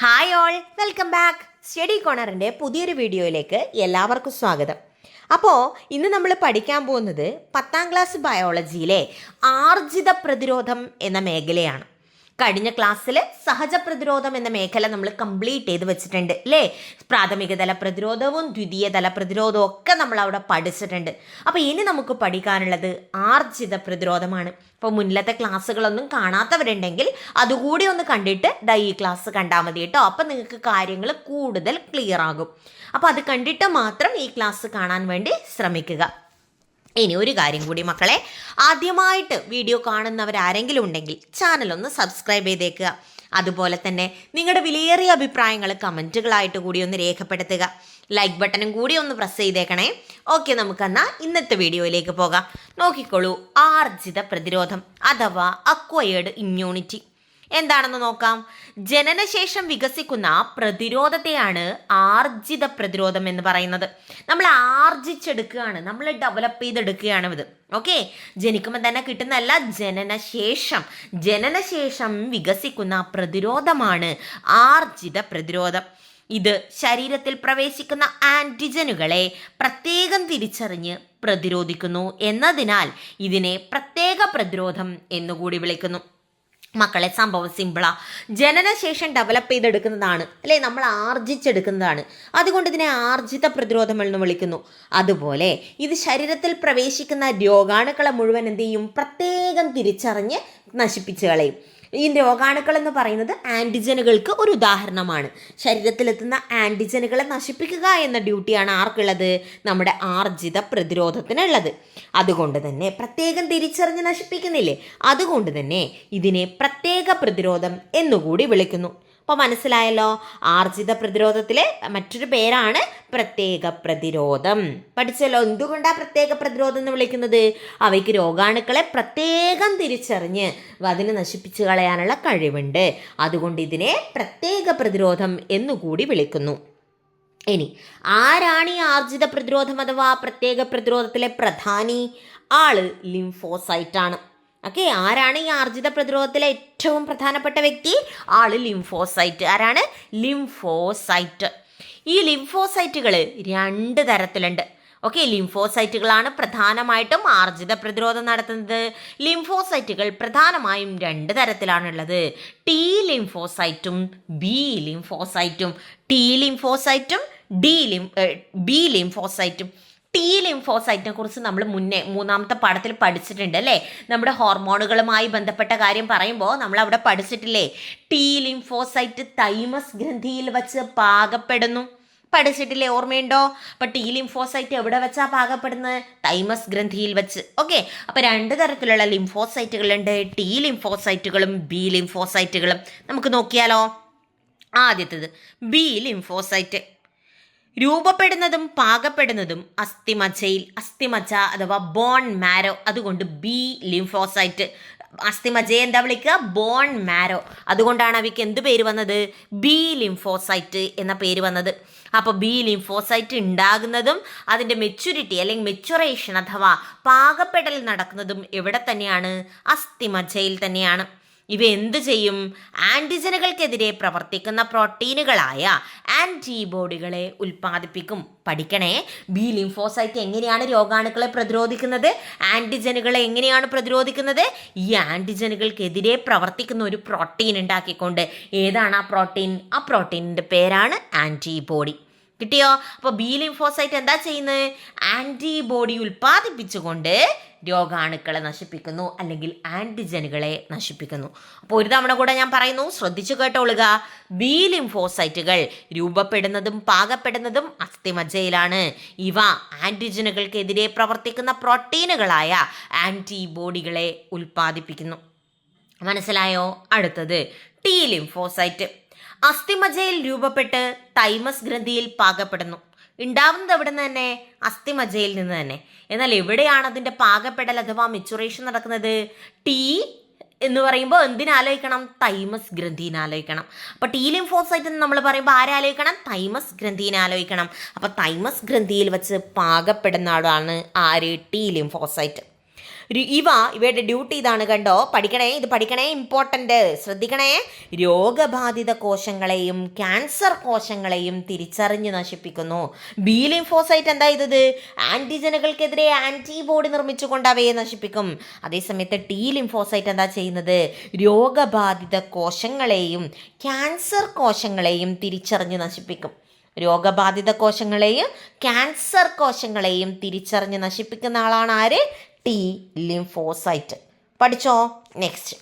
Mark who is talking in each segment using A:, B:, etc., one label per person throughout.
A: Hi all welcome back. Study കോണറിന്റെ പുതിയൊരു വീഡിയോയിലേക്ക് എല്ലാവർക്കും സ്വാഗതം. അപ്പോൾ ഇന്ന് നമ്മൾ പഠിക്കാൻ പോകുന്നത് പത്താം ക്ലാസ് ബയോളജിയിലെ ആർജിത പ്രതിരോധം എന്ന മേഖലയാണ്. കഴിഞ്ഞ ക്ലാസ്സിൽ സഹജ പ്രതിരോധം എന്ന മേഖല നമ്മൾ കംപ്ലീറ്റ് ചെയ്ത് വെച്ചിട്ടുണ്ട് അല്ലേ പ്രാഥമിക തല പ്രതിരോധവും ദ്വിതീയ തല പ്രതിരോധവും ഒക്കെ നമ്മൾ അവിടെ പഠിച്ചിട്ടുണ്ട്. അപ്പോൾ ഇനി നമുക്ക് പഠിക്കാനുള്ളത് ആർജിത പ്രതിരോധമാണ്. അപ്പോൾ മുന്നിലത്തെ ക്ലാസ്സുകളൊന്നും കാണാത്തവരുണ്ടെങ്കിൽ അതുകൂടി ഒന്ന് കണ്ടിട്ട് ദാ ഈ ക്ലാസ് കണ്ടാൽ മതി കേട്ടോ അപ്പം നിങ്ങൾക്ക് കാര്യങ്ങൾ കൂടുതൽ ക്ലിയർ ആകും. അപ്പോൾ അത് കണ്ടിട്ട് മാത്രം ഈ ക്ലാസ് കാണാൻ വേണ്ടി ശ്രമിക്കുക. ഇനി ഒരു കാര്യം കൂടി മക്കളെ. ആദ്യമായിട്ട് വീഡിയോ കാണുന്നവരാരെങ്കിലും ഉണ്ടെങ്കിൽ ചാനൽ ഒന്ന് സബ്സ്ക്രൈബ് ചെയ്തേക്കുക. അതുപോലെ തന്നെ നിങ്ങളുടെ വിലയേറിയ അഭിപ്രായങ്ങൾ കമന്റുകളായിട്ട് കൂടി ഒന്ന് രേഖപ്പെടുത്തുക. ലൈക്ക് ബട്ടണും കൂടി ഒന്ന് പ്രസ് ചെയ്തേക്കണേ. ഓക്കെ നമുക്കെന്നാൽ ഇന്നത്തെ വീഡിയോയിലേക്ക് പോകാം. നോക്കിക്കോളൂ ആർജിത പ്രതിരോധം അഥവാ അക്വയേർഡ് ഇമ്മ്യൂണിറ്റി എന്താണെന്ന് നോക്കാം. ജനനശേഷം വികസിക്കുന്ന പ്രതിരോധത്തെയാണ് ആർജിത പ്രതിരോധം എന്ന് പറയുന്നത്. നമ്മൾ ആർജിച്ചെടുക്കുകയാണ് നമ്മൾ ഡെവലപ്പ് ചെയ്തെടുക്കുകയാണ് ഇത്. ഓക്കെ ജനിക്കുമ്പോൾ തന്നെ കിട്ടുന്നതല്ല ജനനശേഷം. ജനനശേഷം വികസിക്കുന്ന പ്രതിരോധമാണ് ആർജിത പ്രതിരോധം. ഇത് ശരീരത്തിൽ പ്രവേശിക്കുന്ന ആന്റിജനുകളെ പ്രത്യേകം തിരിച്ചറിഞ്ഞ് പ്രതിരോധിക്കുന്നു എന്നതിനാൽ ഇതിനെ പ്രത്യേക പ്രതിരോധം എന്നുകൂടി വിളിക്കുന്നു. മക്കളെ സംഭവം സിമ്പിളാ ജനനശേഷം ഡെവലപ്പ് ചെയ്തെടുക്കുന്നതാണ് അല്ലേ? നമ്മൾ ആർജിച്ചെടുക്കുന്നതാണ്. അതുകൊണ്ട് ഇതിനെ ആർജിത പ്രതിരോധം എന്ന് വിളിക്കുന്നു. അതുപോലെ ഇത് ശരീരത്തിൽ പ്രവേശിക്കുന്ന രോഗാണുക്കളെ മുഴുവൻ എന്ത് ചെയ്യും? പ്രത്യേകം തിരിച്ചറിഞ്ഞ് നശിപ്പിച്ചു കളയും. ഈ രോഗാണുക്കൾ എന്ന് പറയുന്നത് ആന്റിജനുകൾക്ക് ഒരു ഉദാഹരണമാണ്. ശരീരത്തിലെത്തുന്ന ആന്റിജനുകളെ നശിപ്പിക്കുക എന്ന ഡ്യൂട്ടിയാണ് ആർക്കുള്ളത്? നമ്മുടെ ആർജിത പ്രതിരോധത്തിനുള്ളത്. അതുകൊണ്ട് തന്നെ പ്രത്യേകം തിരിച്ചറിഞ്ഞ് നശിപ്പിക്കുന്നില്ലേ? അതുകൊണ്ട് തന്നെ ഇതിനെ പ്രത്യേക പ്രതിരോധം എന്നുകൂടി വിളിക്കുന്നു. അപ്പോൾ മനസ്സിലായല്ലോ? ആർജിത പ്രതിരോധത്തിലെ മറ്റൊരു പേരാണ് പ്രത്യേക പ്രതിരോധം. പഠിച്ചല്ലോ എന്തുകൊണ്ടാണ് പ്രത്യേക പ്രതിരോധം എന്ന് വിളിക്കുന്നത്? അവയ്ക്ക് രോഗാണുക്കളെ പ്രത്യേകം തിരിച്ചറിഞ്ഞ് അതിനെ നശിപ്പിച്ചു കളയാനുള്ള കഴിവുണ്ട്. അതുകൊണ്ട് ഇതിനെ പ്രത്യേക പ്രതിരോധം എന്നുകൂടി വിളിക്കുന്നു. ഇനി ആരാണ് ഈ ആർജിത പ്രതിരോധം അഥവാ പ്രത്യേക പ്രതിരോധത്തിലെ പ്രധാനി? ആൾ ലിംഫോസൈറ്റ് ആണ് ഓക്കെ ആരാണ് ഈ ആർജിത പ്രതിരോധത്തിലെ ഏറ്റവും പ്രധാനപ്പെട്ട വ്യക്തി? ആൾ ലിംഫോസൈറ്റ്. ആരാണ്? ലിംഫോസൈറ്റ്. ഈ ലിംഫോസൈറ്റുകൾ രണ്ട് തരത്തിലുണ്ട്. ഓക്കെ ലിംഫോസൈറ്റുകളാണ് പ്രധാനമായിട്ടും ആർജിത പ്രതിരോധം നടത്തുന്നത്. ലിംഫോസൈറ്റുകൾ പ്രധാനമായും രണ്ട് തരത്തിലാണുള്ളത്. ടി ലിംഫോസൈറ്റും ബി ലിംഫോസൈറ്റും. ടി ലിംഫോസൈറ്റും ഡി ലിം ബി ലിംഫോസൈറ്റും. ടി ലിംഫോസൈറ്റിനെ കുറിച്ച് നമ്മൾ മുന്നേ മൂന്നാമത്തെ പാഠത്തിൽ പഠിച്ചിട്ടുണ്ട് അല്ലേ? നമ്മുടെ ഹോർമോണുകളുമായി ബന്ധപ്പെട്ട കാര്യം പറയുമ്പോൾ നമ്മൾ അവിടെ പഠിച്ചിട്ടില്ലേ? ടി ലിംഫോസൈറ്റ് തൈമസ് ഗ്രന്ഥിയിൽ വച്ച് പാകപ്പെടുന്നു. പഠിച്ചിട്ടില്ലേ? ഓർമ്മയുണ്ടോ? അപ്പൊ ടി ലിംഫോസൈറ്റ് എവിടെ വെച്ചാ പാകപ്പെടുന്നത്? തൈമസ് ഗ്രന്ഥിയിൽ വെച്ച്. ഓക്കെ? അപ്പൊ രണ്ട് തരത്തിലുള്ള ലിംഫോസൈറ്റുകളുണ്ട്. T ലിംഫോസൈറ്റുകളും B ലിംഫോസൈറ്റുകളും. നമുക്ക് നോക്കിയാലോ? ആദ്യത്തേത് ബി ലിംഫോസൈറ്റ്. രൂപപ്പെടുന്നതും പാകപ്പെടുന്നതും അസ്ഥിമജ്ജയിൽ അസ്ഥിമജ്ജ അഥവാ ബോൺ മാരോ അതുകൊണ്ട് ബി ലിംഫോസൈറ്റ് അസ്ഥിമജ്ജയെ എന്താ വിളിക്കുക? ബോൺ മാരോ അതുകൊണ്ടാണ് അവയ്ക്ക് എന്ത് പേര് വന്നത്? ബി ലിംഫോസൈറ്റ് എന്ന പേര് വന്നത്. അപ്പോൾ ബി ലിംഫോസൈറ്റ് ഉണ്ടാകുന്നതും അതിന്റെ മെച്യൂരിറ്റി അല്ലെങ്കിൽ മെച്ചുറേഷൻ അഥവാ പാകപ്പെടൽ നടക്കുന്നതും എവിടെ തന്നെയാണ്? അസ്ഥിമജ്ജയിൽ തന്നെയാണ്. ഇവ എന്ത് ചെയ്യും? ആന്റിജനുകൾക്കെതിരെ പ്രവർത്തിക്കുന്ന പ്രോട്ടീനുകളായ ആന്റിബോഡികളെ ഉൽപ്പാദിപ്പിക്കും. പഠിക്കണേ ബി ലിംഫോസൈറ്റ് എങ്ങനെയാണ് രോഗാണുക്കളെ പ്രതിരോധിക്കുന്നത്? ആന്റിജനുകളെ എങ്ങനെയാണ് പ്രതിരോധിക്കുന്നത്? ഈ ആന്റിജനുകൾക്കെതിരെ പ്രവർത്തിക്കുന്ന ഒരു പ്രോട്ടീൻ ഉണ്ടാക്കിക്കൊണ്ട്. ഏതാണ് ആ പ്രോട്ടീൻ? ആ പ്രോട്ടീനിന്റെ പേരാണ് ആന്റിബോഡി കിട്ടിയോ? അപ്പോൾ ബി ലിംഫോസൈറ്റ് എന്താ ചെയ്യുന്നത് ആന്റിബോഡി ഉൽപ്പാദിപ്പിച്ചുകൊണ്ട് രോഗാണുക്കളെ നശിപ്പിക്കുന്നു അല്ലെങ്കിൽ ആന്റിജനുകളെ നശിപ്പിക്കുന്നു. അപ്പോൾ ഒരു തവണ കൂടെ ഞാൻ പറയുന്നു ശ്രദ്ധിച്ചു കേട്ടോളുക ബി ലിംഫോസൈറ്റുകൾ രൂപപ്പെടുന്നതും പാകപ്പെടുന്നതും അസ്ഥിമജ്ജയിലാണ്. ഇവ ആന്റിജനുകൾക്കെതിരെ പ്രവർത്തിക്കുന്ന പ്രോട്ടീനുകളായ ആന്റിബോഡികളെ ഉൽപ്പാദിപ്പിക്കുന്നു. മനസ്സിലായോ? അടുത്തത്. T lymphocyte. അസ്ഥിമജയിൽ രൂപപ്പെട്ട് തൈമസ് ഗ്രന്ഥിയിൽ പാകപ്പെടുന്നു. ഉണ്ടാവുന്നത് എവിടെ നിന്ന് തന്നെ അസ്ഥിമജയിൽ നിന്ന് തന്നെ. എന്നാൽ എവിടെയാണ് അതിന്റെ പാകപ്പെടൽ അഥവാ മെച്ചുറേഷൻ നടക്കുന്നത്? ടി എന്ന് പറയുമ്പോൾ എന്തിനാലോചിക്കണം തൈമസ് ഗ്രന്ഥിനെ ആലോചിക്കണം. അപ്പോൾ ടി എന്ന് നമ്മൾ പറയുമ്പോൾ ആരാലോചിക്കണം തൈമസ് ഗ്രന്ഥിനെ ആലോചിക്കണം. അപ്പോൾ തൈമസ് ഗ്രന്ഥിയിൽ വെച്ച് പാകപ്പെടുന്ന ആളാണ് ആര്? T lymphocyte. ഇവ ഇവയുടെ ഡ്യൂട്ടി ഇതാണ് കണ്ടോ? പഠിക്കണേ ഇത് പഠിക്കണേ ഇമ്പോർട്ടന്റ് ശ്രദ്ധിക്കണേ. രോഗബാധിത കോശങ്ങളെയും ക്യാൻസർ കോശങ്ങളെയും തിരിച്ചറിഞ്ഞ് നശിപ്പിക്കുന്നു. ബി ലിംഫോസൈറ്റ് എന്താ ഇത്? ആന്റിജനുകൾക്കെതിരെ ആന്റിബോഡി നിർമ്മിച്ചുകൊണ്ട് അവയെ നശിപ്പിക്കും. അതേസമയത്ത് ടി ലിംഫോസൈറ്റ് എന്താ ചെയ്യുന്നത്? രോഗബാധിത കോശങ്ങളെയും ക്യാൻസർ കോശങ്ങളെയും തിരിച്ചറിഞ്ഞ് നശിപ്പിക്കും. രോഗബാധിത കോശങ്ങളെയും ക്യാൻസർ കോശങ്ങളെയും തിരിച്ചറിഞ്ഞ് നശിപ്പിക്കുന്ന ആളാണ് ആര്? ടി ലിംഫോസൈറ്റ് പഠിച്ചോ? നെക്സ്റ്റ്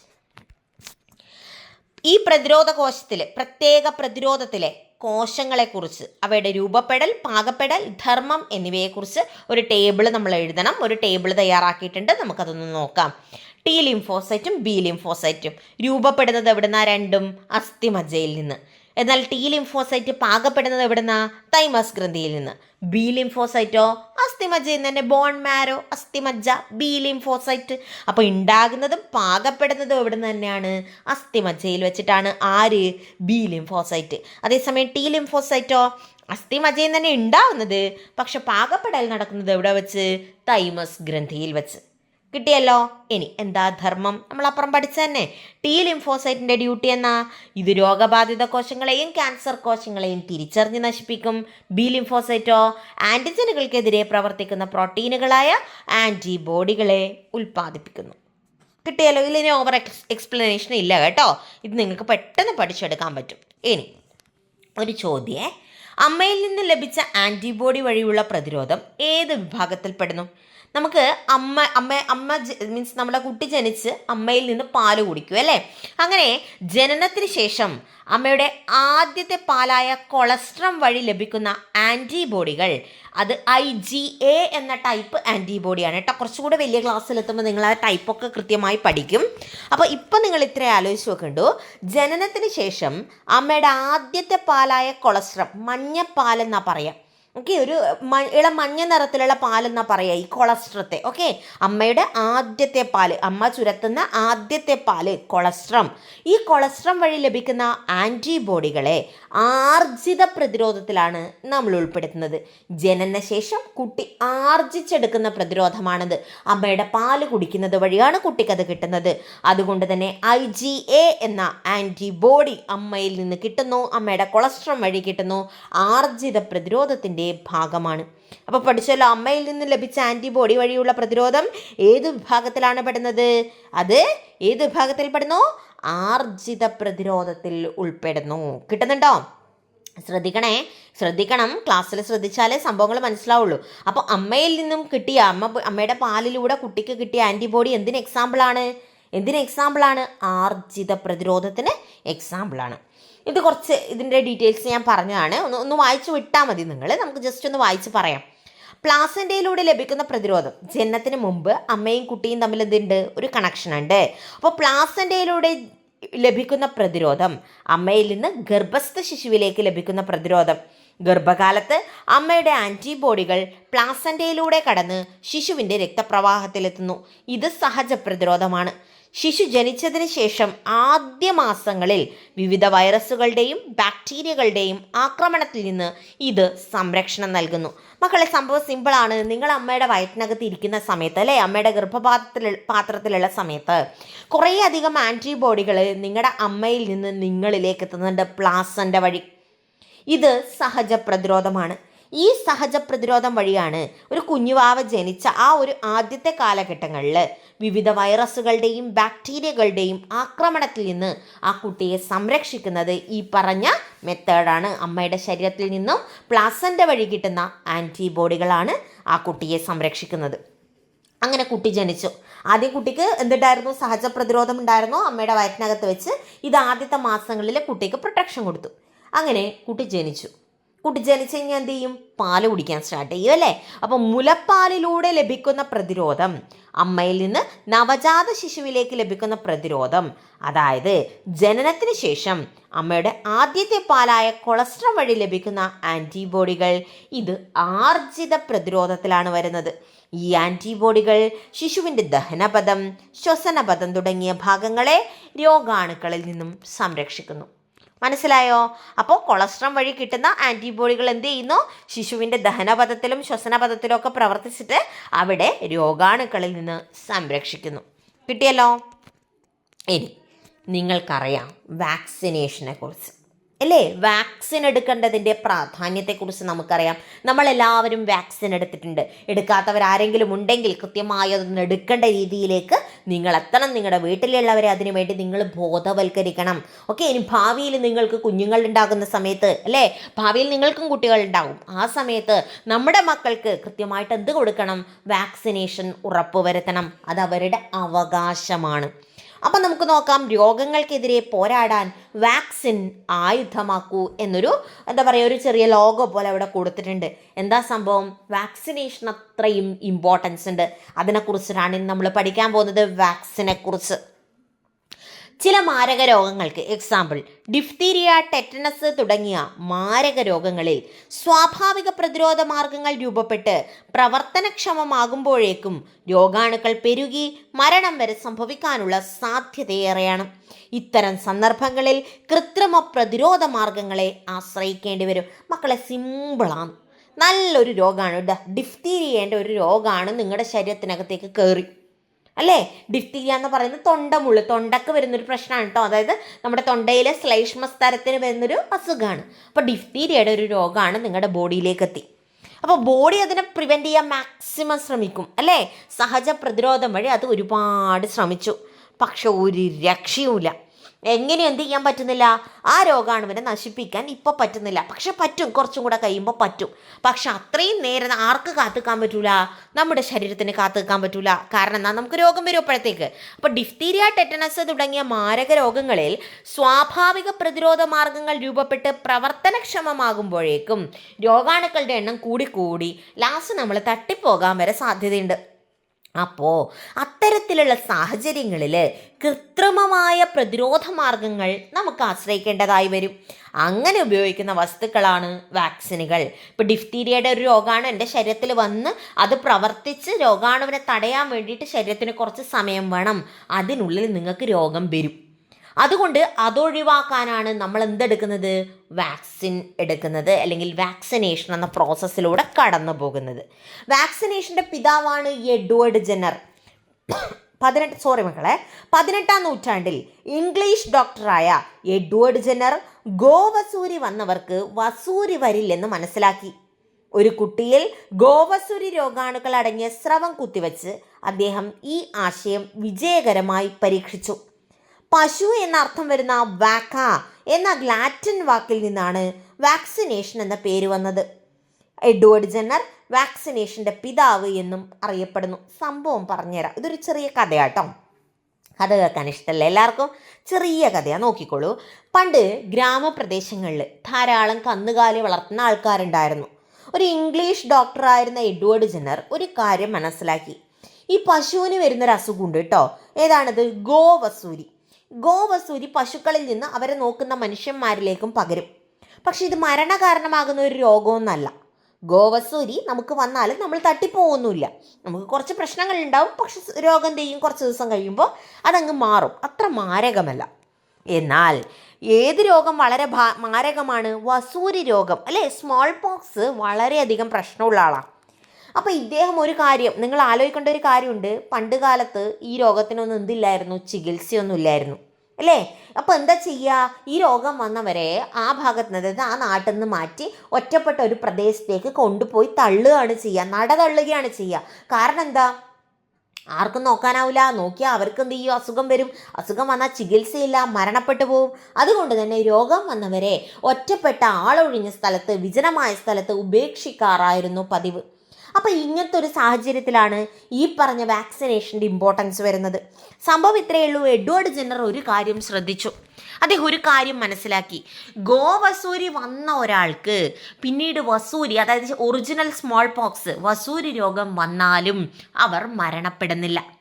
A: ഈ പ്രതിരോധ കോശത്തിൽ പ്രത്യേക പ്രതിരോധത്തിലെ കോശങ്ങളെക്കുറിച്ച് അവയുടെ രൂപപ്പെടൽ പാകപ്പെടൽ ധർമ്മം എന്നിവയെക്കുറിച്ച് ഒരു ടേബിൾ നമ്മൾ എഴുതണം. ഒരു ടേബിൾ തയ്യാറാക്കിയിട്ടുണ്ട്. നമുക്കതൊന്ന് നോക്കാം. ടി ലിംഫോസൈറ്റും ബി ലിംഫോസൈറ്റും രൂപപ്പെടുന്നത് എവിടുന്ന? രണ്ടും അസ്ഥിമജ്ജയിൽ നിന്ന്. എന്നാൽ ടി ലിംഫോസൈറ്റ് പാകപ്പെടുന്നത് എവിടുന്ന? തൈമസ് ഗ്രന്ഥിയിൽ നിന്ന്. ബി ലിംഫോസൈറ്റോ? അസ്ഥിമജ്ജ നിന്ന് തന്നെ ബോൺ മാരോ അസ്ഥിമജ്ജ ബി ലിംഫോസൈറ്റ്. അപ്പോൾ ഉണ്ടാകുന്നതും പാകപ്പെടുന്നതും എവിടെ നിന്ന് തന്നെയാണ്? അസ്ഥിമജ്ജയിൽ വെച്ചിട്ടാണ്. ആര്? B lymphocyte. അതേസമയം ടി ലിംഫോസൈറ്റോ? അസ്ഥിമജ്ജയിൽ തന്നെ ഉണ്ടാവുന്നത്. പക്ഷെ പാകപ്പെടൽ നടക്കുന്നത് എവിടെ വെച്ച്? തൈമസ് ഗ്രന്ഥിയിൽ വെച്ച്. കിട്ടിയല്ലോ. ഇനി എന്താ ധർമ്മം? നമ്മൾ അപ്പുറം പഠിച്ച തന്നെ. ടി ലിംഫോസൈറ്റിന്റെ ഡ്യൂട്ടി എന്നാ? ഇത് രോഗബാധിത കോശങ്ങളെയും ക്യാൻസർ കോശങ്ങളെയും തിരിച്ചറിഞ്ഞ് നശിപ്പിക്കും. ബി ലിംഫോസൈറ്റോ ആന്റിജനുകൾക്കെതിരെ പ്രവർത്തിക്കുന്ന പ്രോട്ടീനുകളായ ആന്റിബോഡികളെ ഉൽപ്പാദിപ്പിക്കുന്നു. കിട്ടിയല്ലോ? ഇതിന് ഓവർ എക്സ് എക്സ്പ്ലനേഷൻ ഇല്ല കേട്ടോ. ഇത് നിങ്ങൾക്ക് പെട്ടെന്ന് പഠിച്ചെടുക്കാൻ പറ്റും. ഇനി ഒരു ചോദ്യേ. അമ്മയിൽ നിന്ന് ലഭിച്ച ആന്റിബോഡി വഴിയുള്ള പ്രതിരോധം ഏത് വിഭാഗത്തിൽപ്പെടുന്നു? നമുക്ക് അമ്മ അമ്മ അമ്മ മീൻസ് നമ്മുടെ കുട്ടി ജനിച്ച് അമ്മയിൽ നിന്ന് പാൽ കുടിക്കും അല്ലേ? അങ്ങനെ ജനനത്തിന് ശേഷം അമ്മയുടെ ആദ്യത്തെ പാലായ കൊളസ്ട്രം വഴി ലഭിക്കുന്ന ആന്റിബോഡികൾ അത് ഐ ജി എ എന്ന ടൈപ്പ് ആന്റിബോഡിയാണ് കേട്ടോ. കുറച്ചുകൂടെ വലിയ ക്ലാസ്സിലെത്തുമ്പോൾ നിങ്ങൾ ആ ടൈപ്പൊക്കെ കൃത്യമായി പഠിക്കും. അപ്പോൾ ഇപ്പം നിങ്ങൾ ഇത്രയും ആലോചിച്ച് വെക്കണ്ടു ജനനത്തിന് ശേഷം അമ്മയുടെ ആദ്യത്തെ പാലായ കൊളസ്ട്രം മഞ്ഞപ്പാലെന്നാണ് പറയാം. ഓക്കെ ഒരു മ- ഇളം മഞ്ഞ നിറത്തിലുള്ള പാലെന്നാ പറയുക ഈ കൊളസ്ട്രത്തെ. ഓക്കെ അമ്മയുടെ ആദ്യത്തെ പാൽ അമ്മ ചുരത്തുന്ന ആദ്യത്തെ പാൽ കൊളസ്ട്രം. ഈ കൊളസ്ട്രം വഴി ലഭിക്കുന്ന ആന്റിബോഡികളെ ആർജിത പ്രതിരോധത്തിലാണ് നമ്മൾ ഉൾപ്പെടുത്തുന്നത്. ജനനശേഷം കുട്ടി ആർജിച്ചെടുക്കുന്ന പ്രതിരോധമാണത്. അമ്മയുടെ പാൽ കുടിക്കുന്നത് വഴിയാണ് കുട്ടിക്കത് കിട്ടുന്നത്. അതുകൊണ്ട് തന്നെ ഐ ജി എ എന്ന ആന്റിബോഡി അമ്മയിൽ നിന്ന് കിട്ടുന്നു അമ്മയുടെ കൊളസ്ട്രം വഴി കിട്ടുന്നു ആർജിത പ്രതിരോധത്തിന്റെ ഭാഗമാണ്. അപ്പോൾ പഠിച്ചല്ലോ അമ്മയിൽ നിന്ന് ലഭിച്ച ആന്റിബോഡി വഴിയുള്ള പ്രതിരോധം ഏത് വിഭാഗത്തിലാണ് പെടുന്നത്? അത് ഏത് വിഭാഗത്തിൽ പെടുന്നു? ആർജിത പ്രതിരോധത്തിൽ ഉൾപ്പെടുന്നു. കിട്ടുന്നുണ്ടോ? ശ്രദ്ധിക്കണേ ശ്രദ്ധിക്കണം. ക്ലാസ്സിൽ ശ്രദ്ധിച്ചാലേ സംഭവങ്ങൾ മനസ്സിലാവുള്ളൂ. അപ്പോൾ അമ്മയിൽ നിന്നും കിട്ടിയ അമ്മ അമ്മയുടെ പാലിലൂടെ കുട്ടിക്ക് കിട്ടിയ ആന്റിബോഡി എന്തിന് എക്സാമ്പിളാണ് എന്തിന് എക്സാമ്പിളാണ് ആർജിത പ്രതിരോധത്തിന് എക്സാമ്പിളാണ് ഇത് കുറച്ച് ഇതിന്റെ ഡീറ്റെയിൽസ് ഞാൻ പറഞ്ഞതാണ്. ഒന്ന് ഒന്ന് വായിച്ച് വിട്ടാൽ മതി നിങ്ങൾ നമുക്ക് ജസ്റ്റ് ഒന്ന് വായിച്ച് പറയാം. പ്ലാസന്റയിലൂടെ ലഭിക്കുന്ന പ്രതിരോധം. ജനനത്തിന് മുമ്പ് അമ്മയും കുട്ടിയും തമ്മിൽ എന്തുണ്ട്? ഒരു കണക്ഷൻ ഉണ്ട്. അപ്പോൾ പ്ലാസന്റയിലൂടെ ലഭിക്കുന്ന പ്രതിരോധം അമ്മയിൽ നിന്ന് ഗർഭസ്ഥ ശിശുവിലേക്ക് ലഭിക്കുന്ന പ്രതിരോധം. ഗർഭകാലത്ത് അമ്മയുടെ ആന്റിബോഡികൾ പ്ലാസന്റയിലൂടെ കടന്ന് ശിശുവിന്റെ രക്തപ്രവാഹത്തിലെത്തുന്നു. ഇത് സഹജ പ്രതിരോധമാണ് ശിശു ജനിച്ചതിന് ശേഷം ആദ്യ മാസങ്ങളിൽ വിവിധ വൈറസുകളുടെയും ബാക്ടീരിയകളുടെയും ആക്രമണത്തിൽ നിന്ന് ഇത് സംരക്ഷണം നൽകുന്നു. മക്കളെ സംഭവം സിമ്പിളാണ്. നിങ്ങൾ അമ്മയുടെ വയറ്റിനകത്ത് ഇരിക്കുന്ന സമയത്ത് അല്ലേ? അമ്മയുടെ ഗർഭപാത്രത്തിൽ പാത്രത്തിലുള്ള സമയത്ത് കുറേ അധികം ആന്റിബോഡികൾ നിങ്ങളുടെ അമ്മയിൽ നിന്ന് നിങ്ങളിലേക്ക് എത്തുന്നുണ്ട് പ്ലാസന്റെ വഴി. ഇത് സഹജ പ്രതിരോധമാണ് ഈ സഹജ പ്രതിരോധം വഴിയാണ് ഒരു കുഞ്ഞുവാവ ജനിച്ച ആ ഒരു ആദ്യത്തെ കാലഘട്ടങ്ങളിൽ വിവിധ വൈറസുകളുടെയും ബാക്ടീരിയകളുടെയും ആക്രമണത്തിൽ നിന്ന് ആ കുട്ടിയെ സംരക്ഷിക്കുന്നത് ഈ പറഞ്ഞ മെത്തേഡാണ്. അമ്മയുടെ ശരീരത്തിൽ നിന്നും പ്ലാസന്റെ വഴി കിട്ടുന്ന ആന്റിബോഡികളാണ് ആ കുട്ടിയെ സംരക്ഷിക്കുന്നത്. അങ്ങനെ കുട്ടി ജനിച്ചു. ആദ്യം കുട്ടിക്ക് എന്തുണ്ടായിരുന്നു? സഹജ പ്രതിരോധം ഉണ്ടായിരുന്നു? അമ്മയുടെ വയറ്റിനകത്ത് വെച്ച് ഇത് ആദ്യത്തെ മാസങ്ങളിൽ കുട്ടിക്ക് പ്രൊട്ടക്ഷൻ കൊടുത്തു. അങ്ങനെ കുട്ടി ജനിച്ചു. കുട്ടി ജനിച്ചു കഴിഞ്ഞാൽ എന്ത് ചെയ്യും? പാൽ കുടിക്കാൻ സ്റ്റാർട്ട് ചെയ്യും അല്ലേ? അപ്പോൾ മുലപ്പാലിലൂടെ ലഭിക്കുന്ന പ്രതിരോധം അമ്മയിൽ നിന്ന് നവജാത ശിശുവിലേക്ക് ലഭിക്കുന്ന പ്രതിരോധം അതായത് ജനനത്തിന് ശേഷം അമ്മയുടെ ആദ്യത്തെ പാലായ കൊളസ്ട്രോൾ വഴി ലഭിക്കുന്ന ആന്റിബോഡികൾ ഇത് ആർജിത പ്രതിരോധത്തിലാണ് വരുന്നത്. ഈ ആന്റിബോഡികൾ ശിശുവിന്റെ ദഹനപഥം ശ്വസനപഥം തുടങ്ങിയ ഭാഗങ്ങളെ രോഗാണുക്കളിൽ നിന്നും സംരക്ഷിക്കുന്നു. മനസ്സിലായോ? അപ്പോൾ കൊളസ്ട്രോൾ വഴി കിട്ടുന്ന ആന്റിബോഡികൾ എന്ത് ചെയ്യുന്നു? ശിശുവിന്റെ ദഹനപഥത്തിലും ശ്വസനപഥത്തിലും ഒക്കെ പ്രവർത്തിച്ചിട്ട് അവിടെ രോഗാണുക്കളിൽ നിന്ന് സംരക്ഷിക്കുന്നു. കിട്ടിയല്ലോ? ഇനി നിങ്ങൾക്കറിയാം വാക്സിനേഷനെ കുറിച്ച് അല്ലേ? വാക്സിൻ എടുക്കേണ്ടതിന്റെ പ്രാധാന്യത്തെക്കുറിച്ച് നമുക്കറിയാം. നമ്മളെല്ലാവരും വാക്സിൻ എടുത്തിട്ടുണ്ട്. എടുക്കാത്തവർ ആരെങ്കിലും ഉണ്ടെങ്കിൽ കൃത്യമായി അതൊന്ന് എടുക്കേണ്ട രീതിയിലേക്ക് നിങ്ങൾ എത്തണം. നിങ്ങളുടെ വീട്ടിലുള്ളവരെ അതിനു വേണ്ടി നിങ്ങൾ ബോധവൽക്കരിക്കണം. ഓക്കെ? ഇനി ഭാവിയിൽ നിങ്ങൾക്ക് കുഞ്ഞുങ്ങൾ ഉണ്ടാകുന്ന സമയത്ത് അല്ലേ? ഭാവിയിൽ നിങ്ങൾക്കും കുട്ടികൾ ഉണ്ടാകും ആ സമയത്ത് നമ്മുടെ മക്കൾക്ക് കൃത്യമായിട്ട് എന്ത് കൊടുക്കണം? വാക്സിനേഷൻ ഉറപ്പുവരുത്തണം. അത് അവരുടെ അവകാശമാണ്. അപ്പം നമുക്ക് നോക്കാം രോഗങ്ങൾക്കെതിരെ പോരാടാൻ വാക്സിൻ ആയുധമാക്കൂ എന്നൊരു എന്താ പറയുക ഒരു ചെറിയ ലോഗോ പോലെ അവിടെ കൊടുത്തിട്ടുണ്ട്. എന്താ സംഭവം? വാക്സിനേഷൻ അത്രയും ഇമ്പോർട്ടൻസ് ഉണ്ട്. അതിനെക്കുറിച്ചിട്ടാണ് നമ്മൾ പഠിക്കാൻ പോകുന്നത് വാക്സിനെ കുറിച്ച് ചില മാരക രോഗങ്ങൾക്ക് എക്സാമ്പിൾ ഡിഫ്തീരിയ ടെറ്റനസ് തുടങ്ങിയ മാരക രോഗങ്ങളിൽ സ്വാഭാവിക പ്രതിരോധ മാർഗങ്ങൾ രൂപപ്പെട്ട് പ്രവർത്തനക്ഷമമാകുമ്പോഴേക്കും രോഗാണുക്കൾ പെരുകി മരണം വരെ സംഭവിക്കാനുള്ള സാധ്യതയേറെയാണ്. ഇത്തരം സന്ദർഭങ്ങളിൽ കൃത്രിമ പ്രതിരോധ മാർഗങ്ങളെ ആശ്രയിക്കേണ്ടി വരും. മക്കളെ സിമ്പിളാണ് നല്ലൊരു രോഗമാണ് ഡിഫ്തീരിയേന്റെ ഒരു രോഗമാണ് നിങ്ങളുടെ ശരീരത്തിനകത്തേക്ക് കയറി അല്ലേ? ഡിഫ്തീരിയ എന്ന് പറയുന്നത് തൊണ്ടമുള്ളു. തൊണ്ടക്ക് വരുന്നൊരു പ്രശ്നമാണ് കേട്ടോ അതായത് നമ്മുടെ തൊണ്ടയിലെ ശ്ലേഷ്മസ്തരത്തിന് വരുന്നൊരു അസുഖമാണ് അപ്പോൾ ഡിഫ്തീരിയയുടെ ഒരു രോഗമാണ് നിങ്ങളുടെ ബോഡിയിലേക്ക് എത്തി അപ്പോൾ ബോഡി അതിനെ പ്രിവെന്റ് ചെയ്യാൻ മാക്സിമം ശ്രമിക്കും. അല്ലേ? സഹജ പ്രതിരോധം വഴി അത് ഒരുപാട് ശ്രമിച്ചു. പക്ഷെ ഒരു രക്ഷയുമില്ല. എങ്ങനെ എന്ത് ചെയ്യാൻ പറ്റുന്നില്ല? ആ രോഗാണുവിനെ നശിപ്പിക്കാൻ ഇപ്പോൾ പറ്റുന്നില്ല. പക്ഷെ പറ്റും. കുറച്ചും കൂടെ കഴിയുമ്പോൾ പറ്റും. പക്ഷെ അത്രയും നേരം ആർക്ക് കാത്തുക്കാൻ പറ്റൂല? നമ്മുടെ ശരീരത്തിന് കാത്തുക്കാൻ പറ്റൂല. കാരണം എന്നാൽ നമുക്ക് രോഗം വരും അപ്പോഴത്തേക്ക്. അപ്പോൾ ഡിഫ്തീരിയ ടെറ്റനസ് തുടങ്ങിയ മാരക രോഗങ്ങളിൽ സ്വാഭാവിക പ്രതിരോധ മാർഗങ്ങൾ രൂപപ്പെട്ട് പ്രവർത്തനക്ഷമമാകുമ്പോഴേക്കും രോഗാണുക്കളുടെ എണ്ണം കൂടിക്കൂടി. ലാസ്റ്റ് നമ്മൾ തട്ടിപ്പോകാൻ വരെ സാധ്യതയുണ്ട്. അപ്പോൾ അത്തരത്തിലുള്ള സാഹചര്യങ്ങളിൽ കൃത്രിമമായ പ്രതിരോധ മാർഗങ്ങൾ നമുക്ക് ആശ്രയിക്കേണ്ടതായി വരും. അങ്ങനെ ഉപയോഗിക്കുന്ന വസ്തുക്കളാണ് വാക്സിനുകൾ. ഇപ്പോൾ ഡിഫ്തീരിയയുടെ ഒരു രോഗാണു എന്റെ ശരീരത്തിൽ വന്ന് അത് പ്രവർത്തിച്ച് രോഗാണുവിനെ തടയാൻ വേണ്ടിയിട്ട് ശരീരത്തിന് കുറച്ച് സമയം വേണം. അതിനുള്ളിൽ നിങ്ങൾക്ക് രോഗം വരും. അതുകൊണ്ട് അതൊഴിവാക്കാനാണ് നമ്മൾ എന്തെടുക്കുന്നത് വാക്സിൻ എടുക്കുന്നത് അല്ലെങ്കിൽ വാക്സിനേഷൻ എന്ന പ്രോസസ്സിലൂടെ കടന്നു പോകുന്നത് വാക്സിനേഷന്റെ പിതാവാണ് എഡ്വേർഡ് ജെന്നർ. പതിനെട്ട് സോറി മക്കളെ പതിനെട്ടാം നൂറ്റാണ്ടിൽ ഇംഗ്ലീഷ് ഡോക്ടറായ എഡ്വേർഡ് ജെന്നർ ഗോവസൂരി വന്നവർക്ക് വസൂരി വരില്ലെന്ന് മനസ്സിലാക്കി. ഒരു കുട്ടിയിൽ ഗോവസൂരി രോഗാണുക്കൾ അടങ്ങിയ സ്രവം കുത്തിവെച്ച് അദ്ദേഹം ഈ ആശയം വിജയകരമായി പരീക്ഷിച്ചു. പശു എന്ന അർത്ഥം വരുന്ന വാക്ക എന്ന ലാറ്റിൻ വാക്കിൽ നിന്നാണ് വാക്സിനേഷൻ എന്ന പേര് വന്നത്. എഡ്വേർഡ് ജെന്നർ വാക്സിനേഷന്റെ പിതാവ് എന്നും അറിയപ്പെടുന്നു. സംഭവം പറഞ്ഞുതരാം. ഇതൊരു ചെറിയ കഥയാട്ടോ. കഥ കേൾക്കാൻ ഇഷ്ടമല്ല എല്ലാവർക്കും? ചെറിയ കഥയാണ് നോക്കിക്കോളൂ. പണ്ട് ഗ്രാമപ്രദേശങ്ങളിൽ ധാരാളം കന്നുകാലി വളർത്തുന്ന ആൾക്കാരുണ്ടായിരുന്നു. ഒരു ഇംഗ്ലീഷ് ഡോക്ടറായിരുന്ന എഡ്വേർഡ് ജെന്നർ ഒരു കാര്യം മനസ്സിലാക്കി. ഈ പശുവിന് വരുന്നൊരു അസുഖമുണ്ട് കേട്ടോ. ഏതാണിത്? ഗോവസൂരി. ഗോവസൂരി പശുക്കളിൽ നിന്ന് അവരെ നോക്കുന്ന മനുഷ്യന്മാരിലേക്കും പകരും. പക്ഷെ ഇത് മരണകാരണമാകുന്ന ഒരു രോഗമൊന്നല്ല. ഗോവസൂരി നമുക്ക് വന്നാലും നമ്മൾ തട്ടിപ്പോകൊന്നുമില്ല നമുക്ക് കുറച്ച് പ്രശ്നങ്ങൾ ഉണ്ടാവും പക്ഷെ രോഗം ചെയ്യും കുറച്ച് ദിവസം കഴിയുമ്പോൾ അതങ്ങ് മാറും. അത്ര മാരകമല്ല. എന്നാൽ ഏത് രോഗം വളരെ മാരകമാണ്? വസൂരി രോഗം. അല്ലേ? സ്മോൾ പോക്സ് വളരെയധികം പ്രശ്നമുള്ള ആളാണ്. അപ്പോൾ ഇദ്ദേഹം ഒരു കാര്യം നിങ്ങൾ ആലോചിക്കേണ്ട ഒരു കാര്യമുണ്ട്. പണ്ട് കാലത്ത് ഈ രോഗത്തിനൊന്നും എന്തില്ലായിരുന്നു? ചികിത്സയൊന്നും ഇല്ലായിരുന്നു അല്ലേ? അപ്പോൾ എന്താ ചെയ്യുക ഈ രോഗം വന്നവരെ ആ ഭാഗത്ത് നിന്ന് അതായത് ആ നാട്ടിൽ നിന്ന് മാറ്റി ഒറ്റപ്പെട്ട ഒരു പ്രദേശത്തേക്ക് കൊണ്ടുപോയി തള്ളുകയാണ് ചെയ്യുക നട തള്ളുകയാണ് ചെയ്യുക കാരണം എന്താ? ആർക്കും നോക്കാനാവില്ല നോക്കിയാൽ അവർക്ക് എന്ത് ചെയ്യും? അസുഖം വരും. അസുഖം വന്നാൽ ചികിത്സയില്ല. മരണപ്പെട്ടു പോവും. അതുകൊണ്ട് തന്നെ രോഗം വന്നവരെ ഒറ്റപ്പെട്ട ആളൊഴിഞ്ഞ സ്ഥലത്ത് വിജനമായ സ്ഥലത്ത് ഉപേക്ഷിക്കാറായിരുന്നു പതിവ്. അപ്പോൾ ഇങ്ങനത്തെ ഒരു സാഹചര്യത്തിലാണ് ഈ പറഞ്ഞ വാക്സിനേഷന്റെ ഇമ്പോർട്ടൻസ് വരുന്നത്. സംഭവം ഇത്രയേ ഉള്ളൂ. എഡ്വേർഡ് ജെന്നർ ഒരു കാര്യം ശ്രദ്ധിച്ചു. അദ്ദേഹം ഒരു കാര്യം മനസ്സിലാക്കി. ഗോവസൂരി വന്ന ഒരാൾക്ക് പിന്നീട് വസൂരി അതായത് ഒറിജിനൽ സ്മോൾ പോക്സ് വസൂരി രോഗം വന്നാലും അവർ മരണപ്പെടുന്നില്ല.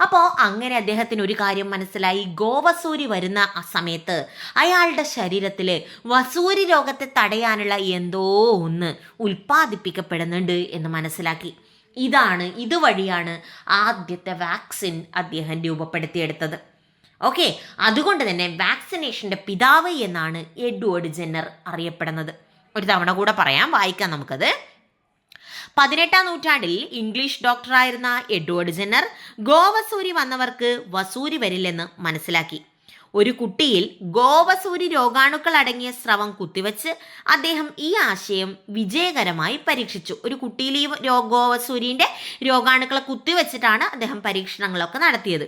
A: അപ്പോൾ അങ്ങനെ അദ്ദേഹത്തിന് ഒരു കാര്യം മനസ്സിലായി. ഗോവസൂരി വരുന്ന ആ സമയത്ത് അയാളുടെ ശരീരത്തിൽ വസൂരി രോഗത്തെ തടയാനുള്ള എന്തോ ഒന്ന് ഉൽപ്പാദിപ്പിക്കപ്പെടുന്നുണ്ട് എന്ന് മനസ്സിലാക്കി. ഇതാണ് ഇതുവഴിയാണ് ആദ്യത്തെ വാക്സിൻ അദ്ദേഹം രൂപപ്പെടുത്തിയെടുത്തത്. ഓക്കെ അതുകൊണ്ട് തന്നെ വാക്സിനേഷന്റെ പിതാവ് എന്നാണ് എഡ്വേർഡ് ജെന്നർ അറിയപ്പെടുന്നത്. ഒരു തവണ കൂടെ പറയാം വായിക്കാം നമുക്കത്. പതിനെട്ടാം നൂറ്റാണ്ടിൽ ഇംഗ്ലീഷ് ഡോക്ടറായിരുന്ന എഡ്വേർഡ് ജെന്നർ ഗോവസൂരി വന്നവർക്ക് വസൂരി വരില്ലെന്ന് മനസ്സിലാക്കി. ഒരു കുട്ടിയിൽ ഗോവസൂരി രോഗാണുക്കൾ അടങ്ങിയ സ്രവം കുത്തിവെച്ച് അദ്ദേഹം ഈ ആശയം വിജയകരമായി പരീക്ഷിച്ചു. ഒരു കുട്ടിയിൽ ഈ ഗോവസൂരിന്റെ രോഗാണുക്കളെ കുത്തിവെച്ചിട്ടാണ് അദ്ദേഹം പരീക്ഷണങ്ങളൊക്കെ നടത്തിയത്.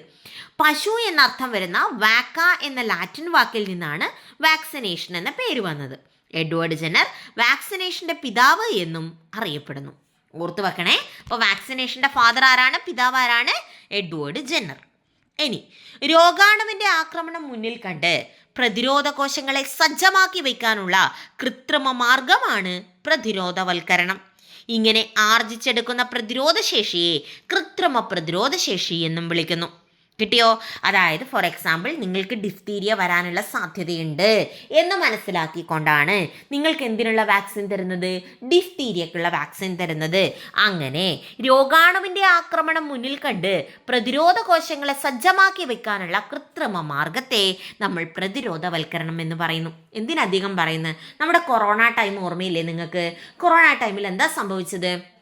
A: പശു എന്നർത്ഥം വരുന്ന വാക്ക എന്ന ലാറ്റിൻ വാക്കിൽ നിന്നാണ് വാക്സിനേഷൻ എന്ന പേര് വന്നത്. എഡ്വേർഡ് ജെന്നർ വാക്സിനേഷന്റെ പിതാവ് എന്നും അറിയപ്പെടുന്നു. ഓർത്തു വെക്കണേ. അപ്പോൾ വാക്സിനേഷന്റെ ഫാദർ ആരാണ്? പിതാവ് ആരാണ്? Edward Jenner. ഇനി രോഗാണുവിന്റെ ആക്രമണം മുന്നിൽ കണ്ട് പ്രതിരോധ കോശങ്ങളെ സജ്ജമാക്കി വയ്ക്കാനുള്ള കൃത്രിമ മാർഗമാണ് പ്രതിരോധവൽക്കരണം. ഇങ്ങനെ ആർജിച്ചെടുക്കുന്ന പ്രതിരോധശേഷിയെ കൃത്രിമ പ്രതിരോധ ശേഷി എന്നും വിളിക്കുന്നു. കിട്ടിയോ? അതായത് ഫോർ എക്സാമ്പിൾ നിങ്ങൾക്ക് ഡിഫ്തീരിയ വരാനുള്ള സാധ്യതയുണ്ട് എന്ന് മനസ്സിലാക്കിക്കൊണ്ടാണ് നിങ്ങൾക്ക് എന്തിനുള്ള വാക്സിൻ തരുന്നത്? ഡിഫ്തീരിയക്കുള്ള വാക്സിൻ തരുന്നത്. അങ്ങനെ രോഗാണുവിന്റെ ആക്രമണം മുന്നിൽ കണ്ട് പ്രതിരോധ കോശങ്ങളെ സജ്ജമാക്കി വെക്കാനുള്ള കൃത്രിമ മാർഗത്തെ നമ്മൾ പ്രതിരോധവൽക്കരണം എന്ന് പറയുന്നു. എന്തിനധികം പറയുന്നത്? നമ്മുടെ കൊറോണ ടൈം ഓർമ്മയില്ലേ നിങ്ങൾക്ക്? കൊറോണ ടൈമിൽ എന്താ സംഭവിച്ചത്?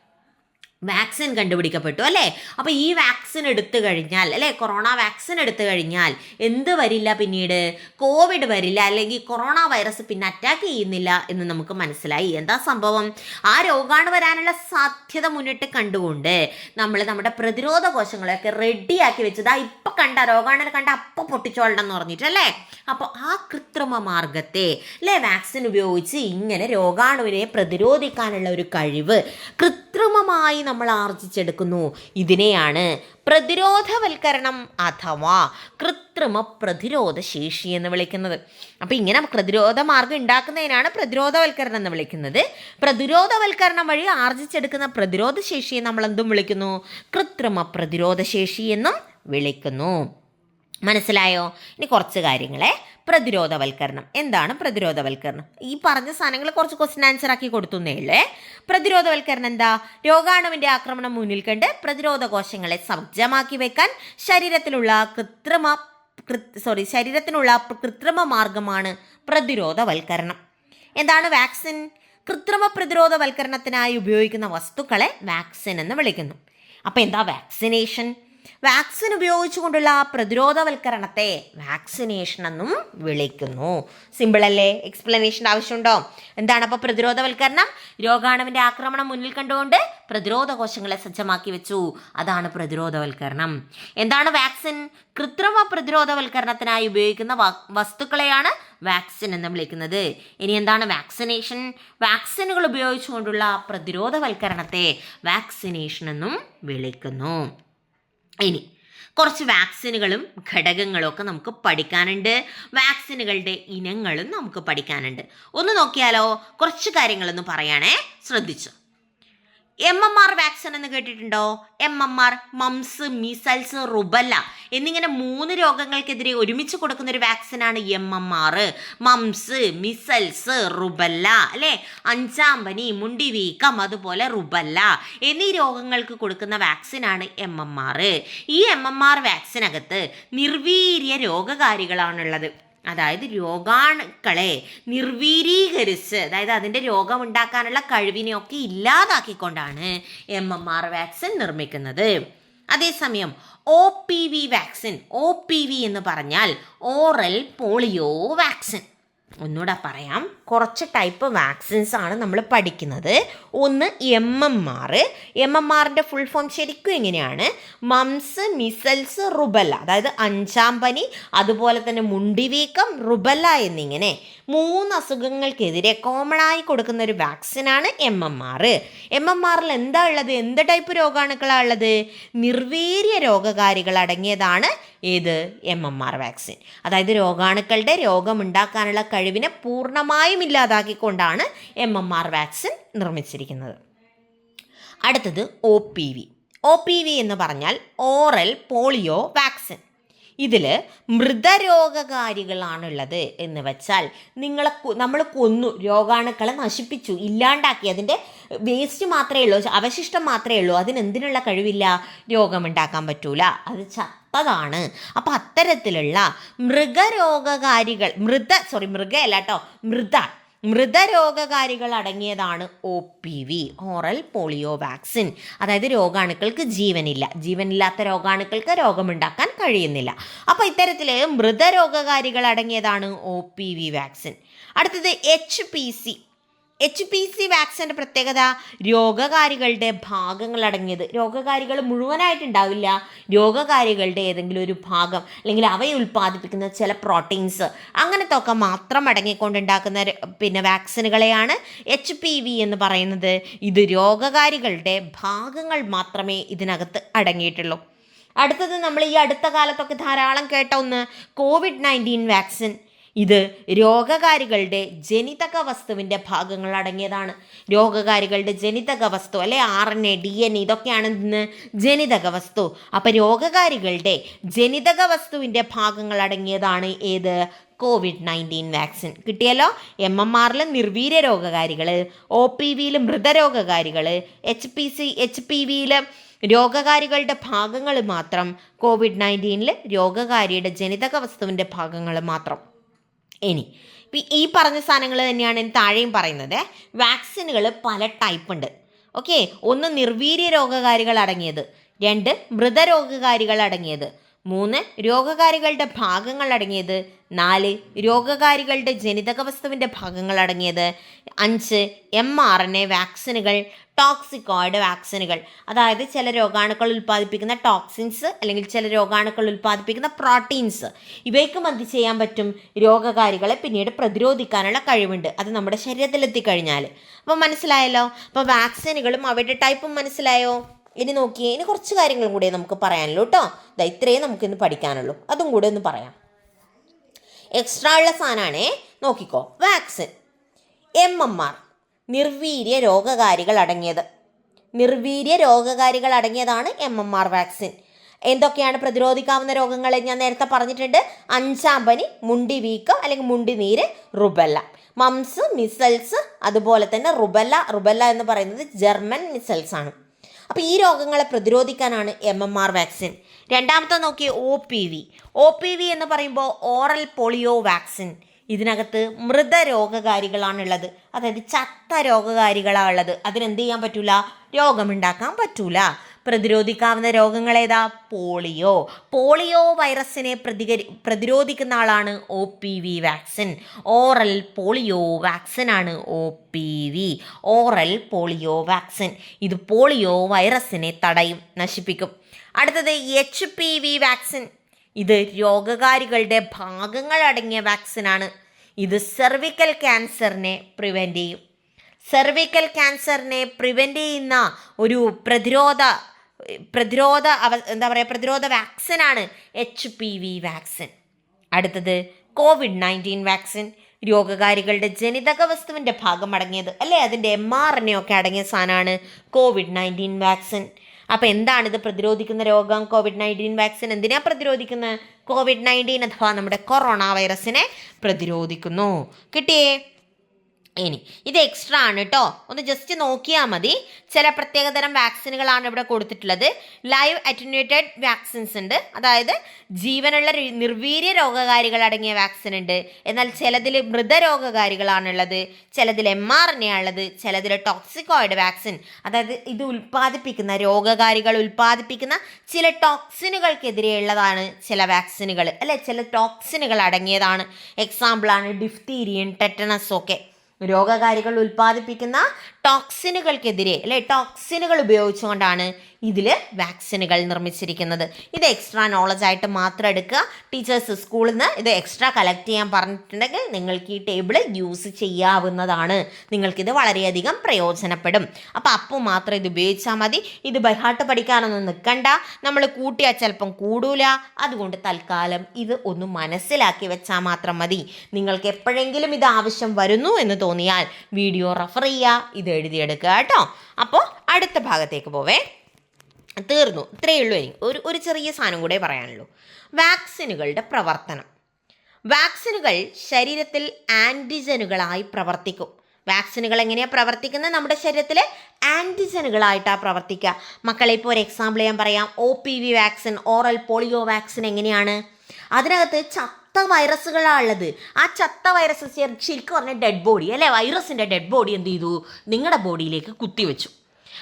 A: വാക്സിൻ കണ്ടുപിടിക്കപ്പെട്ടു അല്ലേ? അപ്പോൾ ഈ വാക്സിൻ എടുത്തു കഴിഞ്ഞാൽ അല്ലേ? കൊറോണ വാക്സിൻ എടുത്തു കഴിഞ്ഞാൽ എന്ത് വരില്ല പിന്നീട്? കോവിഡ് വരില്ല അല്ലെങ്കിൽ കൊറോണ വൈറസ് പിന്നെ അറ്റാക്ക് ചെയ്യുന്നില്ല എന്ന് നമുക്ക് മനസ്സിലായി. എന്താ സംഭവം? ആ രോഗാണു വരാനുള്ള സാധ്യത മുന്നിട്ട് കണ്ടുകൊണ്ട് നമ്മൾ നമ്മുടെ പ്രതിരോധ കോശങ്ങളെയൊക്കെ റെഡിയാക്കി വെച്ചത്. ആ ഇപ്പം കണ്ട രോഗാണ് കണ്ട അപ്പം പൊട്ടിച്ചോളണം എന്ന് പറഞ്ഞിട്ട് അല്ലേ? അപ്പോൾ ആ കൃത്രിമ മാർഗത്തെ അല്ലേ? വാക്സിൻ ഉപയോഗിച്ച് ഇങ്ങനെ രോഗാണുവിനെ പ്രതിരോധിക്കാനുള്ള ഒരു കഴിവ് കൃത്രിമമായി നമ്മൾ ആർജിച്ചെടുക്കുന്നു. ഇതിനെയാണ് പ്രതിരോധവൽക്കരണം അഥവാ കൃത്രിമ പ്രതിരോധ ശേഷി എന്ന് വിളിക്കുന്നത്. അപ്പോൾ ഇങ്ങനെ പ്രതിരോധ മാർഗം ഉണ്ടാക്കുന്നതിനാണ് പ്രതിരോധവൽക്കരണം എന്ന് വിളിക്കുന്നത്. പ്രതിരോധവൽക്കരണം വഴി ആർജിച്ചെടുക്കുന്ന പ്രതിരോധ ശേഷിയെ നമ്മൾ എന്തും വിളിക്കുന്നു? കൃത്രിമ പ്രതിരോധ ശേഷി എന്നും വിളിക്കുന്നു. മനസ്സിലായോ? ഇനി കുറച്ച് കാര്യങ്ങളെ പ്രതിരോധവൽക്കരണം. എന്താണ് പ്രതിരോധവൽക്കരണം? ഈ പറഞ്ഞ സാധനങ്ങൾ കുറച്ച് ക്വസ്റ്റ്യൻ ആൻസർ ആക്കി കൊടുത്തുന്നേ ഉള്ളേ. പ്രതിരോധവൽക്കരണം എന്താ? രോഗാണുവിന്റെ ആക്രമണം മുന്നിൽ കണ്ട് പ്രതിരോധ കോശങ്ങളെ സജ്ജമാക്കി വെക്കാൻ ശരീരത്തിലുള്ള കൃത്രിമ സോറി ശരീരത്തിനുള്ള കൃത്രിമ മാർഗമാണ് പ്രതിരോധവൽക്കരണം. എന്താണ് വാക്സിൻ? കൃത്രിമ പ്രതിരോധവൽക്കരണത്തിനായി ഉപയോഗിക്കുന്ന വസ്തുക്കളെ വാക്സിൻ എന്ന് വിളിക്കുന്നു. അപ്പോൾ എന്താ വാക്സിനേഷൻ? വാക്സിൻ ഉപയോഗിച്ചുകൊണ്ടുള്ള പ്രതിരോധവൽക്കരണത്തെ വാക്സിനേഷൻ എന്നും വിളിക്കുന്നു. സിമ്പിൾ അല്ലേ? എക്സ്പ്ലനേഷൻ ആവശ്യമുണ്ടോ? എന്താണ് അപ്പോൾ പ്രതിരോധവൽക്കരണം? രോഗാണുവിന്റെ ആക്രമണം മുന്നിൽ കണ്ടുകൊണ്ട് പ്രതിരോധ കോശങ്ങളെ സജ്ജമാക്കി വെച്ചു. അതാണ് പ്രതിരോധവൽക്കരണം. എന്താണ് വാക്സിൻ? കൃത്രിമ പ്രതിരോധവൽക്കരണത്തിനായി ഉപയോഗിക്കുന്ന വസ്തുക്കളെയാണ് വാക്സിൻ എന്ന് വിളിക്കുന്നത്. ഇനി എന്താണ് വാക്സിനേഷൻ? വാക്സിനുകൾ ഉപയോഗിച്ചുകൊണ്ടുള്ള പ്രതിരോധവൽക്കരണത്തെ വാക്സിനേഷൻ എന്നും വിളിക്കുന്നു. ഇനി കുറച്ച് വാക്സിനുകളും ഘടകങ്ങളും ഒക്കെ നമുക്ക് പഠിക്കാനുണ്ട്. വാക്സിനുകളുടെ ഇനങ്ങളും നമുക്ക് പഠിക്കാനുണ്ട്. ഒന്ന് നോക്കിയാലോ? കുറച്ച് കാര്യങ്ങളൊന്ന് പറയണേ ശ്രദ്ധിച്ചു. എം എം ആർ വാക്സിൻ എന്ന് കേട്ടിട്ടുണ്ടോ? M M R mumps measles rubella എന്നിങ്ങനെ മൂന്ന് രോഗങ്ങൾക്കെതിരെ ഒരുമിച്ച് കൊടുക്കുന്ന ഒരു വാക്സിനാണ് M M R mumps measles rubella അല്ലേ? അഞ്ചാം പനി മുണ്ടിവീക്കം അതുപോലെ റുബല്ല എന്നീ രോഗങ്ങൾക്ക് കൊടുക്കുന്ന വാക്സിനാണ് എം എം ആർ ഈ എം എം ആർ വാക്സിനകത്ത് നിർവീര്യ രോഗകാരികളാണുള്ളത്. അതായത് രോഗാണുക്കളെ നിർവീരീകരിച്ച് അതായത് അതിന്റെ രോഗമുണ്ടാക്കാനുള്ള കഴിവിനെയൊക്കെ ഇല്ലാതാക്കിക്കൊണ്ടാണ് എം എം ആർ വാക്സിൻ നിർമ്മിക്കുന്നത്. അതേസമയം O P V vaccine O P V എന്ന് പറഞ്ഞാൽ ഓറൽ പോളിയോ വാക്സിൻ. ഒന്നുകൂടെ പറയാം. കുറച്ച് ടൈപ്പ് വാക്സിൻസ് ആണ് നമ്മൾ പഠിക്കുന്നത്. ഒന്ന് M M R M M ആറിന്റെ ഫുൾ ഫോം ശരിക്കും എങ്ങനെയാണ്? മംസ് മിസൽസ് റുബല്ല അതായത് അഞ്ചാം പനി അതുപോലെ തന്നെ മുണ്ടിവീക്കം റുബല്ല എന്നിങ്ങനെ മൂന്ന് അസുഖങ്ങൾക്കെതിരെ കോമൺ ആയി കൊടുക്കുന്ന ഒരു വാക്സിനാണ് M M R M M ആറിൽ എന്താ ഉള്ളത്? എന്ത് ടൈപ്പ് രോഗാണുക്കളാണ് ഉള്ളത്? നിർവീര്യ രോഗകാരികൾ അടങ്ങിയതാണ് ഏത് എം എം ആർ വാക്സിൻ അതായത് രോഗാണുക്കളുടെ രോഗമുണ്ടാക്കാനുള്ള കഴിവിനെ പൂർണമായും ഇല്ലാതാക്കിക്കൊണ്ടാണ് എം എം ആർ വാക്സിൻ നിർമ്മിച്ചിരിക്കുന്നത്. അടുത്തത് O P V O P V എന്ന് പറഞ്ഞാൽ ഓറൽ പോളിയോ വാക്സിൻ. ഇതിൽ മൃതരോഗകാരികളാണുള്ളത് എന്ന് വെച്ചാൽ നിങ്ങളെ നമ്മൾ കൊന്നു രോഗാണുക്കളെ നശിപ്പിച്ചു ഇല്ലാണ്ടാക്കി അതിന്റെ വേസ്റ്റ് മാത്രമേ ഉള്ളൂ അവശിഷ്ടം മാത്രമേ ഉള്ളൂ അതിനെന്തിനുള്ള കഴിവില്ല രോഗമുണ്ടാക്കാൻ പറ്റൂല. അത് ചത്തതാണ് അപ്പം അത്തരത്തിലുള്ള മൃഗരോഗകാരികൾ മൃത സോറി മൃഗയല്ല കേട്ടോ മൃത മൃതരോഗകാരികൾ അടങ്ങിയതാണ് O P V oral polio vaccine. അതായത് രോഗാണുക്കൾക്ക് ജീവനില്ല. ജീവനില്ലാത്ത രോഗാണുക്കൾക്ക് രോഗമുണ്ടാക്കാൻ കഴിയുന്നില്ല. അപ്പോൾ ഇത്തരത്തിൽ മൃതരോഗകാരികൾ അടങ്ങിയതാണ് ഒ പി വി വാക്സിൻ. അടുത്തത് H P C H P C വാക്സിന്റെ പ്രത്യേകത രോഗകാരികളുടെ ഭാഗങ്ങൾ അടങ്ങിയത് രോഗകാരികൾ മുഴുവനായിട്ടുണ്ടാവില്ല. രോഗകാരികളുടെ ഏതെങ്കിലും ഒരു ഭാഗം അല്ലെങ്കിൽ അവയെ ഉൽപ്പാദിപ്പിക്കുന്ന ചില പ്രോട്ടീൻസ് അങ്ങനത്തെ ഒക്കെ മാത്രം അടങ്ങിക്കൊണ്ടുണ്ടാക്കുന്ന പിന്നെ വാക്സിനുകളെയാണ് എച്ച് പി വി എന്ന് പറയുന്നത്. ഇത് രോഗകാരികളുടെ ഭാഗങ്ങൾ മാത്രമേ ഇതിനകത്ത് അടങ്ങിയിട്ടുള്ളൂ. അടുത്തത് നമ്മൾ ഈ അടുത്ത കാലത്തൊക്കെ ധാരാളം കേട്ട ഒന്ന് കോവിഡ് നയന്റീൻ വാക്സിൻ ഇത് രോഗകാരികളുടെ ജനിതക വസ്തുവിന്റെ ഭാഗങ്ങൾ അടങ്ങിയതാണ് രോഗകാരികളുടെ ജനിതക വസ്തു അല്ലെ? R N A D N ഇതൊക്കെയാണ് ഇന്ന് ജനിതക വസ്തു. അപ്പം രോഗകാരികളുടെ ജനിതക വസ്തുവിന്റെ ഭാഗങ്ങൾ അടങ്ങിയതാണ് ഏത്? COVID nineteen vaccine. കിട്ടിയല്ലോ? എം എം ആറിൽ നിർവീര രോഗകാരികൾ ഒ പി വിയിൽ മൃതരോഗകാരികൾ H P C H P വിയിൽ രോഗകാരികളുടെ ഭാഗങ്ങൾ മാത്രം കോവിഡ് നയന്റീനിൽ രോഗകാരിയുടെ ജനിതക വസ്തുവിന്റെ ഭാഗങ്ങൾ മാത്രം. ഇനി. ഈ പറഞ്ഞ സാധനങ്ങൾ തന്നെയാണ് താഴെയും പറയുന്നത്. വാക്സിനുകൾ പല ടൈപ്പ് ഉണ്ട്. ഓക്കെ ഒന്ന് നിർവീര്യ രോഗകാരികൾ അടങ്ങിയത്. രണ്ട് മൃതരോഗകാരികൾ അടങ്ങിയത്. മൂന്ന് രോഗകാരികളുടെ ഭാഗങ്ങൾ അടങ്ങിയത്. നാല് രോഗകാരികളുടെ ജനിതക വസ്തുവിന്റെ ഭാഗങ്ങൾ അടങ്ങിയത്. അഞ്ച് എം ആർ എൻ എ വാക്സിനുകൾ ടോക്സിക്കോയിഡ് വാക്സിനുകൾ. അതായത് ചില രോഗാണുക്കൾ ഉൽപ്പാദിപ്പിക്കുന്ന ടോക്സിൻസ് അല്ലെങ്കിൽ ചില രോഗാണുക്കൾ ഉൽപ്പാദിപ്പിക്കുന്ന പ്രോട്ടീൻസ്. ഇവയ്ക്കും എന്ത് ചെയ്യാൻ പറ്റും രോഗകാരികളെ പിന്നീട് പ്രതിരോധിക്കാനുള്ള കഴിവുണ്ട്. അത് നമ്മുടെ ശരീരത്തിലെത്തിക്കഴിഞ്ഞാൽ അപ്പോൾ മനസ്സിലായല്ലോ? അപ്പോൾ വാക്സിനുകളും അവയുടെ ടൈപ്പും മനസ്സിലായോ? ഇനി നോക്കിയേ ഇനി കുറച്ച് കാര്യങ്ങളും കൂടെ നമുക്ക് പറയാനുള്ളൂ കേട്ടോ ഇതാ ഇത്രയേ നമുക്കിന്ന് പഠിക്കാനുള്ളൂ. അതും കൂടെ ഒന്ന് പറയാം. എക്സ്ട്രാ ഉള്ള സാധനമാണേ നോക്കിക്കോ. വാക്സിൻ എം എം ആർ നിർവീര്യ രോഗകാരികൾ അടങ്ങിയത്. നിർവീര്യ രോഗകാരികൾ അടങ്ങിയതാണ് എം എം ആർ വാക്സിൻ എന്തൊക്കെയാണ് പ്രതിരോധിക്കാവുന്ന രോഗങ്ങൾ ഞാൻ നേരത്തെ പറഞ്ഞിട്ടുണ്ട്. അഞ്ചാം പനി മുണ്ടി വീക്കം അല്ലെങ്കിൽ മുണ്ടി നീര് റുബല്ല. മംസ് മിസൽസ് അതുപോലെ തന്നെ റുബല്ല. റുബല്ല എന്ന് പറയുന്നത് ജർമ്മൻ മിസൽസ് ആണ്. അപ്പോൾ ഈ രോഗങ്ങളെ പ്രതിരോധിക്കാനാണ് എം എം ആർ വാക്സിൻ രണ്ടാമത്തെ നോക്കിയ O P V O P V എന്ന് പറയുമ്പോൾ ഓറൽ പോളിയോ വാക്സിൻ ഇതിനകത്ത് മൃതരോഗകാരികളാണുള്ളത്. അതായത് ചത്ത രോഗകാരികളാണ് ഉള്ളത് അതിനെന്ത് ചെയ്യാൻ പറ്റൂല? രോഗമുണ്ടാക്കാൻ പറ്റൂല. പ്രതിരോധിക്കാവുന്ന രോഗങ്ങൾ ഏതാ? പോളിയോ. പോളിയോ വൈറസിനെ പ്രതികരി പ്രതിരോധിക്കുന്ന ആളാണ് O P V vaccine. Oral polio vaccine ആണ് O P V. Oral polio vaccine. ഇത് പോളിയോ വൈറസിനെ തടയും നശിപ്പിക്കും. അടുത്തത് എച്ച് പി വി വാക്സിൻ. ഇത് രോഗകാരികളുടെ ഭാഗങ്ങൾ അടങ്ങിയ വാക്സിനാണ് ഇത് സെർവിക്കൽ ക്യാൻസറിനെ പ്രിവെന്റ് ചെയ്യും. സെർവിക്കൽ ക്യാൻസറിനെ പ്രിവെന്റ് ചെയ്യുന്ന ഒരു പ്രതിരോധ പ്രതിരോധ അവ എന്താ പറയുക പ്രതിരോധ വാക്സിനാണ് എച്ച് പി വി വാക്സിൻ. അടുത്തത് കോവിഡ് നയന്റീൻ വാക്സിൻ. രോഗകാരികളുടെ ജനിതക വസ്തുവിന്റെ ഭാഗം അടങ്ങിയത് അല്ലേ? അതിന്റെ എം ആർ എൻ എ ഒക്കെ അടങ്ങിയ സാധനമാണ് കോവിഡ് നയന്റീൻ വാക്സിൻ. അപ്പോൾ എന്താണ് ഇത് പ്രതിരോധിക്കുന്ന രോഗം? കോവിഡ് നയന്റീൻ വാക്സിൻ എന്തിനാ പ്രതിരോധിക്കുന്നത്? കോവിഡ് നയന്റീൻ അഥവാ നമ്മുടെ കൊറോണ വൈറസിനെ പ്രതിരോധിക്കുന്നു. കിട്ടിയേ? ഇനി ഇത് എക്സ്ട്രാ ആണ് കേട്ടോ ഒന്ന് ജസ്റ്റ് നോക്കിയാൽ മതി. ചില പ്രത്യേകതരം വാക്സിനുകളാണ് ഇവിടെ കൊടുത്തിട്ടുള്ളത്. ലൈവ് അറ്റന്യൂറ്റഡ് വാക്സിൻസ് ഉണ്ട്. അതായത് ജീവനുള്ള നിർവീര്യ രോഗകാരികൾ അടങ്ങിയ വാക്സിൻ ഉണ്ട്. എന്നാൽ ചിലതിൽ മൃതരോഗകാരികളാണുള്ളത്. ചിലതിൽ എം ആർ എൻ എ ഉള്ളത് ചിലതിൽ ടോക്സിക്കോയിഡ് വാക്സിൻ അതായത് ഇത് ഉൽപ്പാദിപ്പിക്കുന്ന രോഗകാരികൾ ഉൽപ്പാദിപ്പിക്കുന്ന ചില ടോക്സിനുകൾക്കെതിരെയുള്ളതാണ് ചില വാക്സിനുകൾ അല്ലെ? ചില ടോക്സിനുകൾ അടങ്ങിയതാണ്. എക്സാമ്പിളാണ് ഡിഫ്തീരിയൻ ടെറ്റനസ് ഒക്കെ. രോഗകാരികൾ ഉൽപ്പാദിപ്പിക്കുന്ന ടോക്സിനുകൾക്കെതിരെ അല്ലെ? ടോക്സിനുകൾ ഉപയോഗിച്ചുകൊണ്ടാണ് ഇതിൽ വാക്സിനുകൾ നിർമ്മിച്ചിരിക്കുന്നത്. ഇത് എക്സ്ട്രാ നോളജ് ആയിട്ട് മാത്രം എടുക്കുക. ടീച്ചേഴ്സ് സ്കൂളിൽ നിന്ന് ഇത് എക്സ്ട്രാ കളക്ട് ചെയ്യാൻ പറഞ്ഞിട്ടുണ്ടെങ്കിൽ നിങ്ങൾക്ക് ഈ ടേബിൾ യൂസ് ചെയ്യാവുന്നതാണ്. നിങ്ങൾക്കിത് വളരെയധികം പ്രയോജനപ്പെടും. അപ്പോൾ അപ്പോൾ മാത്രം ഇത് ഉപയോഗിച്ചാൽ മതി. ഇത് ബൈഹാട്ട് പഠിക്കാനൊന്നും നിൽക്കണ്ട നമ്മൾ കൂട്ടിയാൽ ചിലപ്പം കൂടൂല. അതുകൊണ്ട് തൽക്കാലം ഇത് ഒന്ന് മനസ്സിലാക്കി വെച്ചാൽ മാത്രം മതി. നിങ്ങൾക്ക് എപ്പോഴെങ്കിലും ഇത് ആവശ്യം വരുന്നു എന്ന് തോന്നിയാൽ വീഡിയോ റെഫർ ചെയ്യുക. ഇത് എഴുതിയെടുക്കുക കേട്ടോ. അപ്പോൾ അടുത്ത ഭാഗത്തേക്ക് പോവേ. തീർന്നു. ഇത്രയേ ഉള്ളൂ ഇനി. ഒരു ഒരു ചെറിയ സാധനം കൂടെ പറയാനുള്ളൂ. വാക്സിനുകളുടെ പ്രവർത്തനം. വാക്സിനുകൾ ശരീരത്തിൽ ആന്റിജനുകളായി പ്രവർത്തിക്കും. വാക്സിനുകൾ എങ്ങനെയാണ് പ്രവർത്തിക്കുന്നത്? നമ്മുടെ ശരീരത്തിൽ ആന്റിജനുകളായിട്ടാണ് പ്രവർത്തിക്കുക. മക്കളെ ഇപ്പോൾ ഒരു എക്സാമ്പിൾ ഞാൻ പറയാം. O P V vaccine oral polio vaccine എങ്ങനെയാണ്? അതിനകത്ത് ചത്ത വൈറസുകളാണ് ഉള്ളത്. ആ ചത്ത വൈറസ് ശരിക്കും പറഞ്ഞ ഡെഡ് ബോഡി അല്ലേ? വൈറസിന്റെ ഡെഡ് ബോഡി എന്ത് ചെയ്തു? നിങ്ങളുടെ ബോഡിയിലേക്ക് കുത്തിവെച്ചു.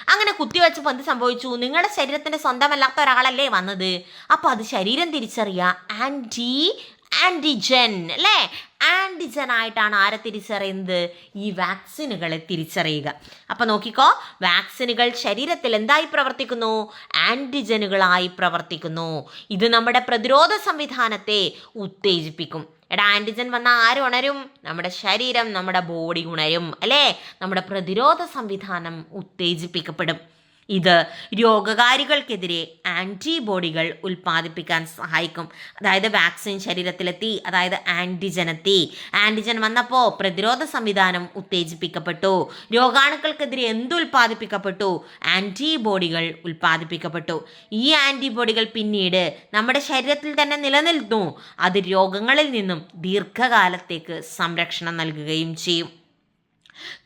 A: അങ്ങനെ കുത്തിവെച്ചപ്പോൾ എന്ത് സംഭവിച്ചു? നിങ്ങളുടെ ശരീരത്തിന്റെ സ്വന്തമല്ലാത്ത ഒരാളല്ലേ വന്നത്? അപ്പോൾ അത് ശരീരം തിരിച്ചറിയുക ആന്റി ആന്റിജൻ അല്ലേ? ആന്റിജൻ ആയിട്ടാണ് ആരെ തിരിച്ചറിയുന്നത്? ഈ വാക്സിനുകളെ തിരിച്ചറിയുക. അപ്പോൾ നോക്കിക്കോ വാക്സിനുകൾ ശരീരത്തിൽ എന്തായി പ്രവർത്തിക്കുന്നു? ആന്റിജനുകളായി പ്രവർത്തിക്കുന്നു. ഇത് നമ്മുടെ പ്രതിരോധ സംവിധാനത്തെ ഉത്തേജിപ്പിക്കും. എടാ ആന്റിജൻ വന്നാൽ ആര് ഉണരും? നമ്മുടെ ശരീരം നമ്മുടെ ബോഡി ഉണരും അല്ലേ? നമ്മുടെ പ്രതിരോധ സംവിധാനം ഉത്തേജിപ്പിക്കപ്പെടും. ഇത് രോഗകാരികൾക്കെതിരെ ആന്റിബോഡികൾ ഉൽപ്പാദിപ്പിക്കാൻ സഹായിക്കും. അതായത് വാക്സിൻ ശരീരത്തിലെത്തി അതായത് ആന്റിജൻ എത്തി. ആന്റിജൻ വന്നപ്പോൾ പ്രതിരോധ സംവിധാനം ഉത്തേജിപ്പിക്കപ്പെട്ടു. രോഗാണുക്കൾക്കെതിരെ എന്ത് ഉൽപ്പാദിപ്പിക്കപ്പെട്ടു? ആന്റിബോഡികൾ ഉൽപ്പാദിപ്പിക്കപ്പെട്ടു. ഈ ആന്റിബോഡികൾ പിന്നീട് നമ്മുടെ ശരീരത്തിൽ തന്നെ നിലനിൽക്കുന്നു. അത് രോഗങ്ങളിൽ നിന്നും ദീർഘകാലത്തേക്ക് സംരക്ഷണം നൽകുകയും ചെയ്യും.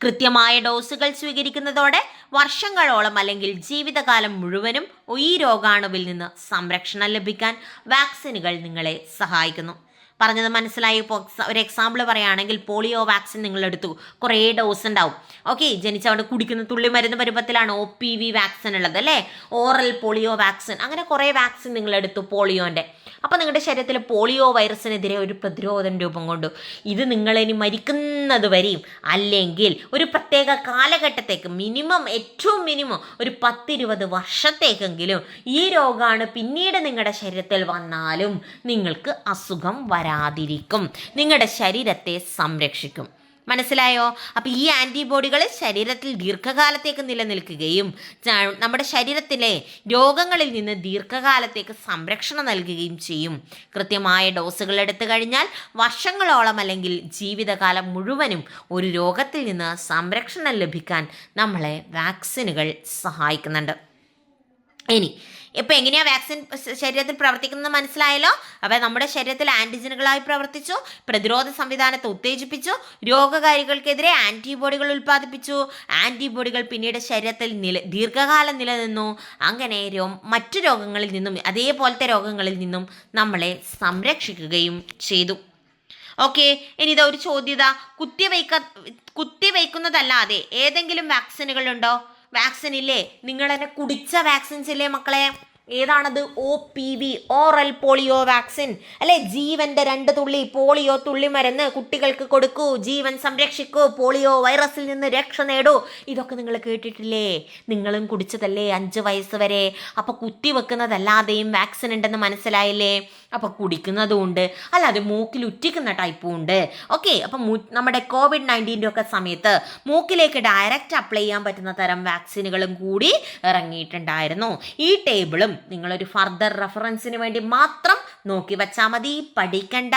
A: കൃത്യമായ ഡോസുകൾ സ്വീകരിക്കുന്നതോടെ വർഷങ്ങളോളം അല്ലെങ്കിൽ ജീവിതകാലം മുഴുവനും ഈ രോഗാണുവിൽ നിന്ന് സംരക്ഷണം ലഭിക്കാൻ വാക്സിനുകൾ നിങ്ങളെ സഹായിക്കുന്നു. പറഞ്ഞത് മനസ്സിലായി. ഇപ്പോൾ ഒരു എക്സാമ്പിൾ പറയുകയാണെങ്കിൽ പോളിയോ വാക്സിൻ നിങ്ങൾ എടുത്തു കുറേ ഡോസ് ഉണ്ടാവും. ഓക്കെ ജനിച്ചവിടെ കുടിക്കുന്ന തുള്ളി മരുന്ന് പരുപ്പത്തിലാണ് ഒ പി വി വാക്സിൻ ഉള്ളത് അല്ലേ? ഓറൽ പോളിയോ വാക്സിൻ അങ്ങനെ കുറേ വാക്സിൻ നിങ്ങൾ എടുത്തു പോളിയോന്റെ അപ്പോൾ നിങ്ങളുടെ ശരീരത്തിൽ പോളിയോ വൈറസിനെതിരെ ഒരു പ്രതിരോധം രൂപം കൊണ്ടു. ഇത് നിങ്ങളിനി മരിക്കുന്നത് വരെയും അല്ലെങ്കിൽ ഒരു പ്രത്യേക കാലഘട്ടത്തേക്ക് മിനിമം ഏറ്റവും മിനിമം ഒരു പത്തിരുപത് വർഷത്തേക്കെങ്കിലും ഈ രോഗമാണ് പിന്നീട് നിങ്ങളുടെ ശരീരത്തിൽ വന്നാലും നിങ്ങൾക്ക് അസുഖം വരാതിരിക്കും. നിങ്ങളുടെ ശരീരത്തെ സംരക്ഷിക്കും. മനസ്സിലായോ? അപ്പോൾ ഈ ആന്റിബോഡികൾ ശരീരത്തിൽ ദീർഘകാലത്തേക്ക് നിലനിൽക്കുകയും നമ്മുടെ ശരീരത്തിലെ രോഗങ്ങളിൽ നിന്ന് ദീർഘകാലത്തേക്ക് സംരക്ഷണം നൽകുകയും ചെയ്യും. കൃത്യമായ ഡോസുകൾ എടുത്തു കഴിഞ്ഞാൽ വർഷങ്ങളോളം അല്ലെങ്കിൽ ജീവിതകാലം മുഴുവനും ഒരു രോഗത്തിൽ നിന്ന് സംരക്ഷണം ലഭിക്കാൻ നമ്മളെ വാക്സിനുകൾ സഹായിക്കുന്നുണ്ട്. ഇനി ഇപ്പം എങ്ങനെയാണ് വാക്സിൻ ശരീരത്തിൽ പ്രവർത്തിക്കുന്നത് മനസ്സിലായല്ലോ? അപ്പോൾ നമ്മുടെ ശരീരത്തിൽ ആന്റിജനുകളായി പ്രവർത്തിച്ചു പ്രതിരോധ സംവിധാനത്തെ ഉത്തേജിപ്പിച്ചു രോഗകാരികൾക്കെതിരെ ആന്റിബോഡികൾ ഉൽപ്പാദിപ്പിച്ചു. ആന്റിബോഡികൾ പിന്നീട് ശരീരത്തിൽ നില ദീർഘകാലം നിലനിന്നു. അങ്ങനെ മറ്റു രോഗങ്ങളിൽ നിന്നും അതേപോലത്തെ രോഗങ്ങളിൽ നിന്നും നമ്മളെ സംരക്ഷിക്കുകയും ചെയ്തു. ഓക്കെ ഇനി ഇതാ ഒരു ചോദ്യത കുത്തിവയ്ക്ക കുത്തിവയ്ക്കുന്നതല്ലാതെ ഏതെങ്കിലും വാക്സിനുകൾ ഉണ്ടോ വാക്സിൻ ഇല്ലേ? നിങ്ങൾ തന്നെ കുടിച്ച വാക്സിൻസ് ഇല്ലേ മക്കളെ? ഏതാണത്? O P V oral polio vaccine. അല്ലെ? ജീവന്റെ രണ്ട് തുള്ളി പോളിയോ തുള്ളി മരുന്ന് കുട്ടികൾക്ക് കൊടുക്കൂ. ജീവൻ സംരക്ഷിക്കൂ. പോളിയോ വൈറസിൽ നിന്ന് രക്ഷ നേടൂ. ഇതൊക്കെ നിങ്ങൾ കേട്ടിട്ടില്ലേ? നിങ്ങളും കുടിച്ചതല്ലേ അഞ്ച് വയസ്സ് വരെ? അപ്പോൾ കുത്തിവെക്കുന്നതല്ലാതെയും വാക്സിൻ ഉണ്ടെന്ന് മനസ്സിലായില്ലേ? അപ്പോൾ കുടിക്കുന്നതും ഉണ്ട് അല്ലാതെ മൂക്കിൽ ഉറ്റിക്കുന്ന ടൈപ്പും ഉണ്ട് ഓക്കെ അപ്പം നമ്മുടെ കോവിഡ് നയന്റീന്റെ ഒക്കെ സമയത്ത് മൂക്കിലേക്ക് ഡയറക്റ്റ് അപ്ലൈ ചെയ്യാൻ പറ്റുന്ന തരം വാക്സിനുകളും കൂടി ഇറങ്ങിയിട്ടുണ്ടായിരുന്നു. ഈ ടേബിളും നിങ്ങളൊരു ഫർദർ റെഫറൻസിന് വേണ്ടി മാത്രം നോക്കി വെച്ചാൽ മതി. പഠിക്കണ്ട.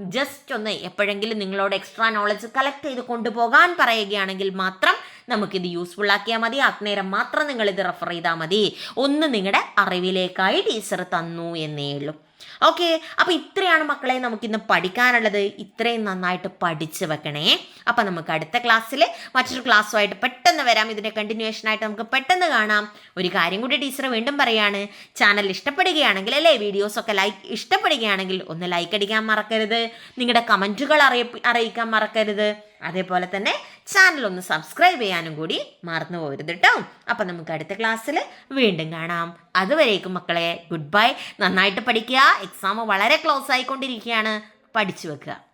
A: ജസ്റ്റ് ഒന്ന് എപ്പോഴെങ്കിലും നിങ്ങളോട് എക്സ്ട്രാ നോളജ് കളക്ട് ചെയ്ത് കൊണ്ടുപോകാൻ പറയുകയാണെങ്കിൽ മാത്രം നമുക്കിത് യൂസ്ഫുൾ ആക്കിയാൽ മതി. അന്നേരം മാത്രം നിങ്ങൾ ഇത് റെഫർ ചെയ്താൽ മതി. ഒന്ന് നിങ്ങളുടെ അറിവിലേക്കായി ടീച്ചർ തന്നു എന്നേ ഉള്ളൂ. ഓക്കെ അപ്പോൾ ഇത്രയാണ് മക്കളെ നമുക്കിന്ന് പഠിക്കാനുള്ളത്. ഇത്രയും നന്നായിട്ട് പഠിച്ചു വെക്കണേ. അപ്പം നമുക്ക് അടുത്ത ക്ലാസ്സിൽ മറ്റൊരു ക്ലാസ്സുമായിട്ട് പെട്ടെന്ന് വരാം. ഇതിന്റെ കണ്ടിന്യൂഷൻ ആയിട്ട് നമുക്ക് പെട്ടെന്ന് കാണാം. ഒരു കാര്യം കൂടി ടീച്ചർ വീണ്ടും പറയാണ്. ചാനൽ ഇഷ്ടപ്പെടുകയാണെങ്കിൽ അല്ലേ? വീഡിയോസൊക്കെ ലൈക്ക് ഇഷ്ടപ്പെടുകയാണെങ്കിൽ ഒന്ന് ലൈക്ക് അടിക്കാൻ മറക്കരുത്. നിങ്ങളുടെ കമന്റുകൾ അറിയ അറിയിക്കാൻ മറക്കരുത്. അതേപോലെ തന്നെ ചാനൽ ഒന്ന് സബ്സ്ക്രൈബ് ചെയ്യാനും കൂടി മറന്നു പോകരുത് കേട്ടോ അപ്പം നമുക്ക് അടുത്ത ക്ലാസ്സിൽ വീണ്ടും കാണാം. അതുവരേക്കും മക്കളെ ഗുഡ് ബൈ നന്നായിട്ട് പഠിക്കുക. എക്സാം വളരെ ക്ലോസ് ആയിക്കൊണ്ടിരിക്കുകയാണ്. പഠിച്ചു വെക്കുക.